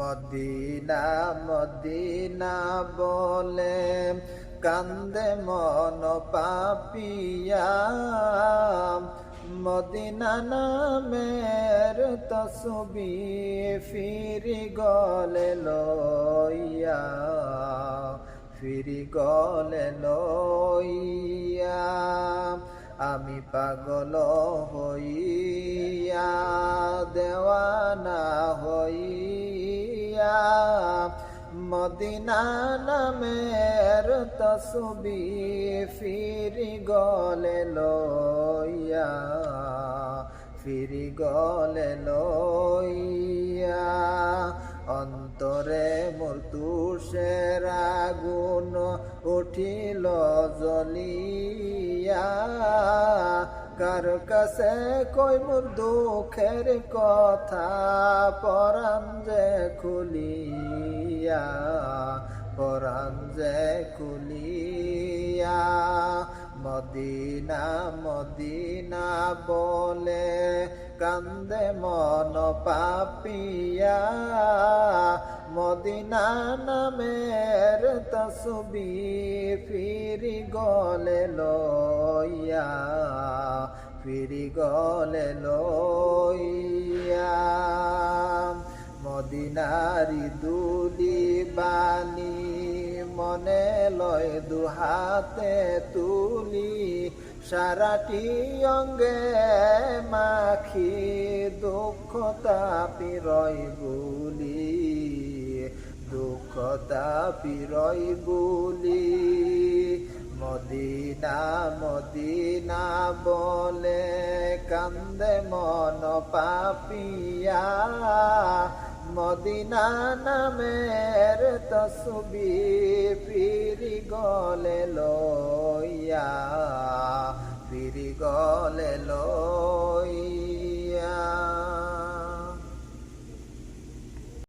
Medina Medina বলে কান্দে মন পাপিয়া। মদিনা নামের তসবি ফিরি গলে লইয়া, ফিরি গলে লইয়া। আমি পাগল হইয়া দেওয়ানা মদিনা নামের তসবি ফিরি গলে লইয়া ফিরি গলে লইয়া। অন্তরে মূর্তুষের আগুন উঠিল জ্বলিয়া। কার কাছে কই মোর দুঃখের কথা? পরাণ যে খুলিয়া, পরাণ যে খুলিয়া, মদিনা মদিনা বলে কান্দে মন পাপিয়া। মদিনা নামের তসবি ফিরি গলে লইয়া ফিরি গলে লইয়া মদিনারি দুলি বানি মনে লয় দুহাতে তুলি, সারাটি অঙ্গে মাখি দুঃখ তাপি রয় গুলি দুঃখ তাপি রয় মদিনা মদিনা বলে কান্দে মন পাপিয়া। মদিনা নামের তসবি ফিরি গলে লইয়া।